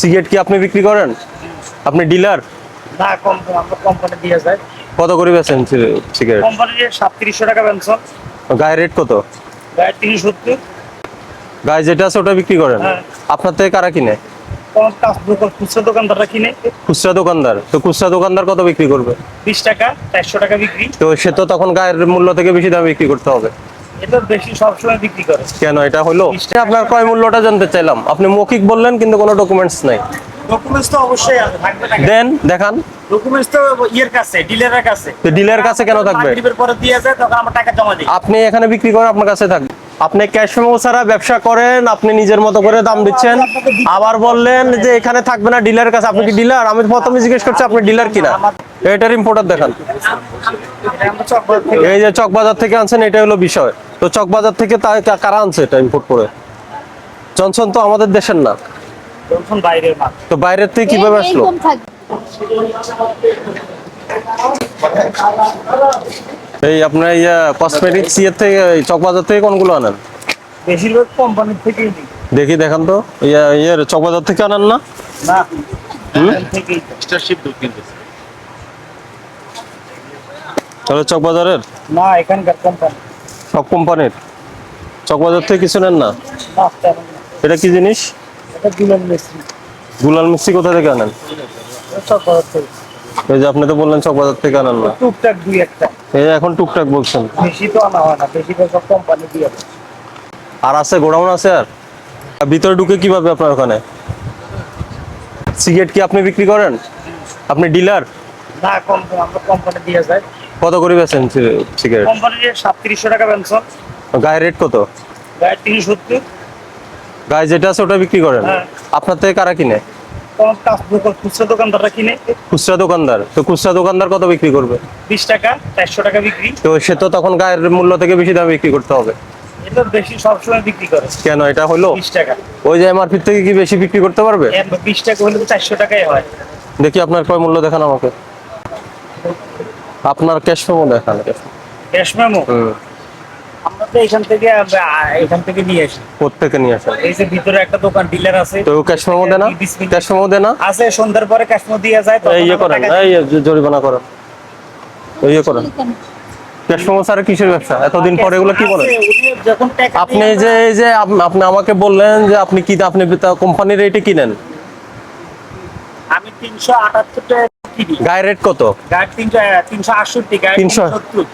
Cigarette কি আপনি বিক্রি করেন? আপনি ডিলার? না কম আমরা কোম্পানি দিয়ে যায় কত করে বেচেন সিগারেট? কোম্পানির সাতত্রিশশো টাকা পেনশন গায়ে রেট কত? গায়ে তিনশো সত্তর। গায়ে যেটা আছে ওটা বিক্রি করেন? হ্যাঁ। আপনার থেকে কারা কিনে? খুচরা দোকানদাররা কিনে। খুচরা দোকানদার। তো খুচরা দোকানদার কত বিক্রি করবে? বিশ টাকা চারশো টাকা বিক্রি। তো সে তো তখন গায়ের মূল্য থেকে বেশি দামে বিক্রি করতে হবে। এটা বেশি সবসময় বিক্রি করে। কেন এটা হলো? আপনার ক্রয় মূল্যটা জানতে চাইলাম। আপনি মৌখিক বললেন কিন্তু কোনো ডকুমেন্টস নাই। ডকুমেন্টস তো অবশ্যই থাকবে দেন দেখান। ডকুমেন্টস তো ইয়ের কাছে ডিলারের কাছে। তো ডিলারের কাছে কেন থাকবে? মাগরিবের পরে দিয়ে যায় তখন আমরা টাকা জমা দিই আপনি এখানে বিক্রি করেন আপনার কাছে থাকবে আপনি ক্যাশ মেমো ছাড়া ব্যবসা করেন আপনি নিজের মতো করে দাম দিচ্ছেন। আবার বললেন যে এখানে থাকবে না ডিলারের কাছে। আপনি কি ডিলার আমি প্রথমে জিজ্ঞেস করছি আপনি ডিলার কিনা? এটার ইম্পোর্টার দেখান। এই যে চকবাজার থেকে আনছেন এটা হলো বিষয়। তো চকবাজার থেকে তা কারা আনছে এটা ইম্পোর্ট করে? জনসন তো আমাদের দেশের না। যখন বাইরের মাল। তো বাইরের থেকে কীভাবে আসলো? এই আপনার ইয়া কসমেটিক্স ইয়ের থেকে চকবাজার থেকে কোনগুলো আনেন? বেশিরভাগ কোম্পানির থেকেই নিই। দেখি দেখান তো। ইয়া ইয়ের চকবাজার থেকে আনেন না? না। তাহলে চকবাজারের না এখানকার কোম্পানি সব কোম্পানির? চকবাজার থেকে কিছু নেন না। এটা কি জিনিস? মিস্ত্রি গুলাল মিষ্টি। কোথা থেকে আনেন? থেকে। এই যে আপনি তো বললেন চকবাজার থেকে আনেন না। টুকটাক দুই একটা। এই এখন টুকটাক বলছেন। বেশি তো আনা হয় না বেশিরভাগ সব কোম্পানি দিয়ে আর আছে গোডাউন আছে আর? আর ভিতরে ঢুকে কীভাবে আপনার ওখানে? সিগারেট কি আপনি বিক্রি করেন? আপনি ডিলার? না কম আমরা কোম্পানি দিয়ে যায় কত করে বেচেন সিগারেট কোম্পানির সাতত্রিশশো টাকা পেনশন গায়ে রেট কত? গায়ে তিনশো সত্তর। গায়ে যেটা আছে ওটা বিক্রি করেন? হ্যাঁ। আপনার থেকে কারা কিনে? খুচরা দোকানদাররা কিনে। খুচরা দোকানদার। তো খুচরা দোকানদার কত বিক্রি করবে? বিশ টাকা চারশো টাকা বিক্রি। তো সে তো তখন গায়ের মূল্য থেকে বেশি দামে বিক্রি করতে হবে। এটা বেশি সবসময় বিক্রি করে। কেন? এটা হলো? বিশ টাকা। ওই যে এমআরপি থেকে কি বেশি বিক্রি করতে পারবে? বিশ টাকা হলে তো চারশো টাকাই হয়। দেখি আপনার কয় মূল্য দেখান আমাকে। আপনার ক্যাশ মেমো দেখান ক্যাশ মেমো আমরা তো এখান থেকে এখান থেকে নিয়ে আসি। প্রত্যেকে নিয়ে আসেন? এই যে ভিতরে একটা দোকান ডিলার আছে। তো ক্যাশ মেমো দেনা ক্যাশ মেমো দেনা আছে সন্ধ্যার পরে ক্যাশ মেমো দিয়ে যায় তখন এই ইয়ে করেন এই জরিমানা করেন। এই ইয়ে করেন। কিসের ব্যবসা? এতদিন পরে এগুলো কি বলেন? যখন টাকা আপনি দিয়ে যে এই যে আপনি আমাকে বললেন যে আপনি কি আপনি কোম্পানির রেটে কিনেন? আমি তিনশো আটাত্তর টাকা কিনি গায়ে রেট কত তিনশো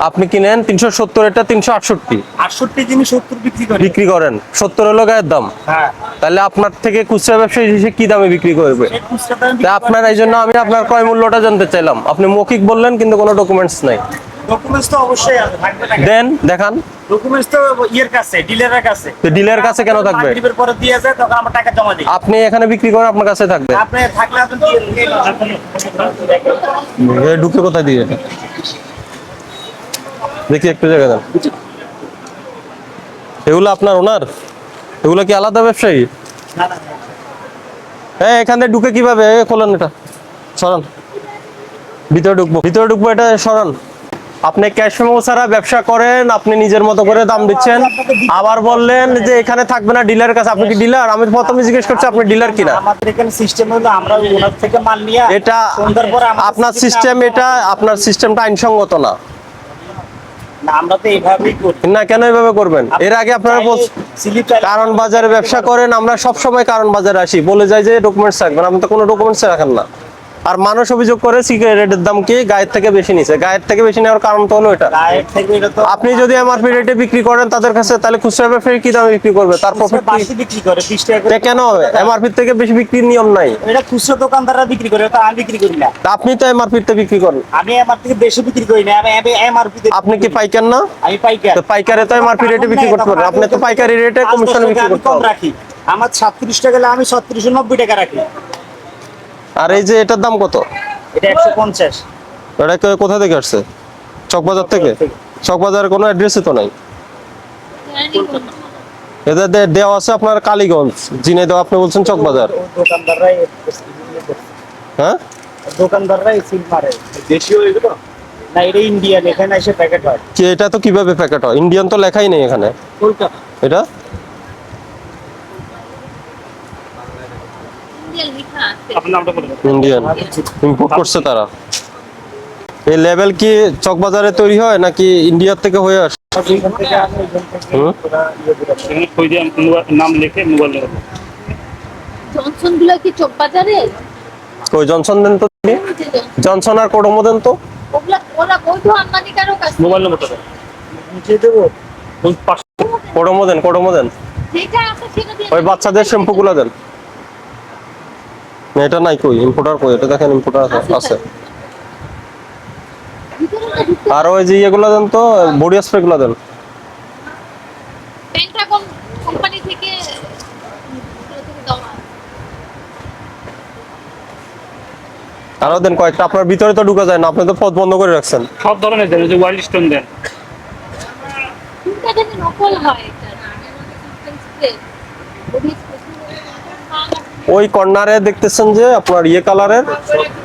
আপনি কিনেন তিনশো সত্তর এটা তিনশো আটষট্টি। আটষট্টি জিনিস সত্তর বিক্রি করি। বিক্রি করেন। সত্তর হলো গায়ের দাম। হ্যাঁ। তাহলে আপনার থেকে খুচরা ব্যবসায়ী হিসেবে কি দামে বিক্রি করবে? আপনার এই জন্য আমি আপনার ক্রয় মূল্যটা জানতে চাইলাম। আপনি মৌখিক বললেন কিন্তু কোনো ডকুমেন্টস নাই। ডকুমেন্টস তো অবশ্যই থাকবে দেন দেখান। ডকুমেন্টস তো ইয়ের কাছে ডিলারের কাছে। তো ডিলারের কাছে কেন থাকবে? মাগরিবের পরে দিয়ে যায় তখন আমরা টাকা জমা দিই। আপনি এখানে বিক্রি করেন আপনার কাছে থাকবে। আপনি থাকলে আপনি দিয়ে ঢুকে কোথায় দিয়ে? দেখি একটু জায়গা দেন। এগুলো আপনার ওনার? এগুলো কি আলাদা ব্যবসায়ী। হ্যাঁ এখানে ঢুকে কীভাবে? খোলেন এটা। সরান। ভিতরে ঢুকবো। ভিতরে ঢুকবো এটা সরান। আপনি ক্যাশ মেমো ছাড়া ব্যবসা করেন আপনি নিজের মতো করে দাম দিচ্ছেন। আবার বললেন যে এখানে থাকবে না ডিলারের কাছে আপনি কি ডিলার আমি প্রথমে জিজ্ঞেস করছি আপনি ডিলার কিনা? আমাদের এখানে সিস্টেম হলো আমরা ওনার থেকে মাল নিয়ে এটা আপনার সিস্টেম এটা আপনার সিস্টেমটা আইনসঙ্গত না। না, আমরা তো এইভাবেই করি না কেন এভাবে করবেন? এর আগে আপনারা কারণ বাজারে ব্যবসা করেন আমরা সব সময় কারণ বাজারে আসি। বলে যাই যে ডকুমেন্টস রাখবেন আপনি তো কোনো ডকুমেন্টস রাখেন না। আর মানুষ অভিযোগ করে সিগারেটের দাম কি গায়ের থেকে বেশি নিছে? গায়ের থেকে বেশি নেওয়ার কারণ তো হলো এটা। তো আপনি যদি এমআরপি রেটে বিক্রি করেন তাদের কাছে তাহলে খুচরা ব্যবসায়ী কি দামে বিক্রি করবে? তার প্রফিট বিক্রি করে কেন হবে? এমআরপি থেকে বেশি বিক্রির নিয়ম নাই। এটা খুচরা দোকানদাররা বিক্রি করে আমি বিক্রি করি না। আপনি তো এমআরপি তে বিক্রি করেন। আমি আমার থেকে বেশি বিক্রি করি না আমি এমআরপি আপনি কি পাইকার না? আমি পাইকার। তো পাইকারে তো এমআরপি রেটে বিক্রি করতে পারেন আপনি তো পাইকারি রেটে কমিশনে বিক্রি করতে রাখি। আমার সাতত্রিশ টাকা হলে আমি ছত্রিশশো নব্বই টাকা রাখি। আর এই যে এটার দাম কত? এটা একশো পঞ্চাশ। এটা কোথা থেকে আসছে? চকবাজার থেকে? চকবাজারের কোনো অ্যাড্রেসই তো নাই? এদের দেওয়া আছে আপনার কালীগঞ্জ জিনে দেওয়া আপনি বলছেন চকবাজার। হ্যাঁ? দোকানদাররাই সিল মারে। দেশীয় এগুলো না এটা ইন্ডিয়ান এখানে এসে প্যাকেট হয়। কি এটা তো কীভাবে প্যাকেট হয়? ইন্ডিয়ান তো লেখাই নেই এখানে। কলকাতা। এটা? ইন্ডিয়ান লেখা আছে। আপনার নামটা বলে দেন ইন্ডিয়ান ইম্পোর্ট করছে তারা। এই লেভেল কি চকবাজারে তৈরি হয় নাকি ইন্ডিয়ার থেকে হয়ে আসে? নাম লিখে মোবাইল জনসনগুলো কি দেন তো জনসন আর কোডোমো দেন তো। ওগুলা ওরা বৈধ আমদানিকারক আছে। মোবাইল নম্বরটা দেন। নিচে দেবো ওই দেন কোডোমো দেন। যেটা আছে সেটা দিয়ে ওই বাচ্চাদের শ্যাম্পু গুলো দেন। না, এটা নাই কই ইম্পোর্টার কই এটা দেখেন ইম্পোর্টার আছে আছে আর ওই যে ইয়েগুলো দেন তো বডি স্প্রে গুলো দেন। পেন্টাগন কোম্পানি থেকে আরও দেন কয়েকটা আপনার ভিতরে তো ঢুকা যায় না আপনি তো পথ বন্ধ করে রাখছেন। সব ধরনের দেন যে ওয়াইল্ড স্টোন দেন। কোনটা জানি নকল হয় এটা স্প্রে বডি স্প্রে ওই কর্নারে দেখতেছেন যে আপনার ইয়ে কালারের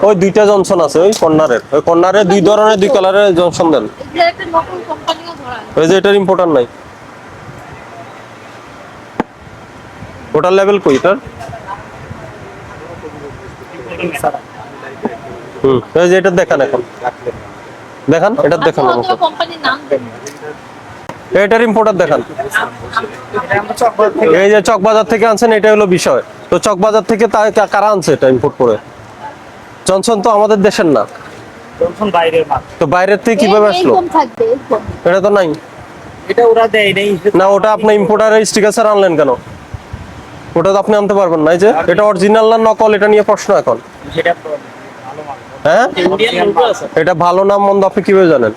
ওই দুইটা জনসন আছে ওই কর্নারের। ওই কর্নারে দুই ধরনের দুই কালারের জনসন দেন। ওই যে এটার ইম্পোর্টার নাই। ওটার লেভেল কই এটার? হুম ওই যে এটা দেখান এখন। দেখান এটা দেখান আমাকে। এটার ইম্পোর্টার দেখান। এই যে চকবাজার থেকে আনছেন এটা হলো বিষয়। তো চকবাজার থেকে তা কারা আনছে এটা ইম্পোর্ট করে? জনসন তো আমাদের দেশের না। জনসন বাইরের মাল। তো বাইরের থেকে কীভাবে আসলো? এরকম থাকবে এরকম এটা তো নাই। এটা ওরা দেয় নেই। না ওটা আপনি ইম্পোর্টারের স্টিকার ছাড়া আনলেন কেন? ওটা তো আপনি আনতে পারবেন না এই যে। এটা অরিজিনাল না নকল এটা নিয়ে প্রশ্ন এখন। সেটা ভালো মাল। হ্যাঁ? এটা ভালো নাম মন্দ আপনি কীভাবে জানেন?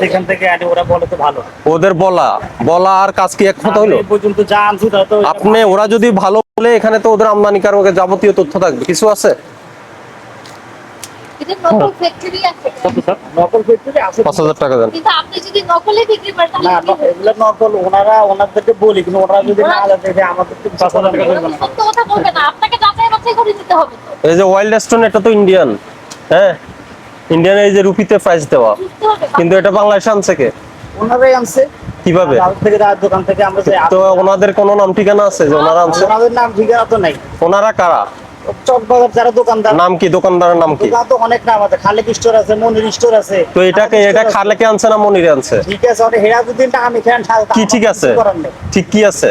সেখান থেকে আনে ওরা বলে তো ভালো। ওদের বলা। বলা আর কাজ কি এক কথা হইল? পর্যন্ত যা আনছি তা তো আপনি ওরা যদি ভালো বলে এখানে তো ওদের আমদানিকারকের যাবতীয় তথ্য থাকবে। কিছু আছে? এটা নকল ফ্যাক্টরি আছে। কত স্যার? নকল ফ্যাক্টরি আছে পাঁচ হাজার টাকা দেন। আপনি যদি নকলে বিক্রি করেন না এগুলো নকল ওনারা ওনাদেরকে বলি কিন্তু ওনারা যদি না আমাদের তো পাঁচ হাজার টাকা ওরা তো সত্য কথা বলবে না আপনাকে যাচাই বাছাই করে দিতে হবে এই যে ওয়াইল্ড স্টোন এটা তো ইন্ডিয়ান হ্যাঁ? ইন্ডিয়ান এই যে রুপিতে প্রাইস দেওয়া কিন্তু এটা বাংলাদেশে আনছে কে? ওনারাই আনছে। কীভাবে? থেকে দোকান থেকে আমরা তো ওনাদের কোনো নাম ঠিকানা আছে যে ওনারা আনছে? ওনাদের নাম ঠিকানা তো নাই। ওনারা কারা? চকবাজার যারা দোকানদার। নাম কি? দোকানদারের নাম কি? দোকান তো অনেক নাম আছে। খালেক স্টোর আছে মনির স্টোর আছে। তো এটাকে এটা খালেকে আনছে না মনিরে আনছে? ঠিক আছে ওটা এখানে ঠাল- কি ঠিক আছে? ঠিক কি আছে?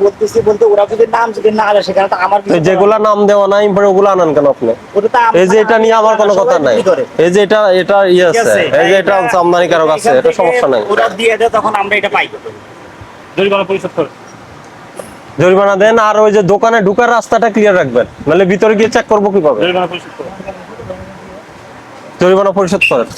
বলতেছি বলতে ওরা যদি নাম যদি না আলে সেখানে তো আমার যেগুলা নাম দেওয়া নাই পরে ওগুলো আনান কেন আপনি? করার নেই। ওটা তো আম- এই যে এটা নিয়ে আমার কোনো কথা নাই। এই যে এটা এটা ইয়ে আছে। আছে? এই যে এটা আনছে আমদানিকারক আছে এটা সমস্যা নাই। ওরা দিয়ে দেয় তখন আমরা এটা পাই। জরিমানা পরিশোধ করে জরিমানা দেন আর ওই যে দোকানে ঢুকার রাস্তাটা ক্লিয়ার রাখবেন। নাহলে ভিতরে গিয়ে চেক করব কীভাবে? জরিমানা পরিশোধ করে জরিমানা পরিশোধ করেন।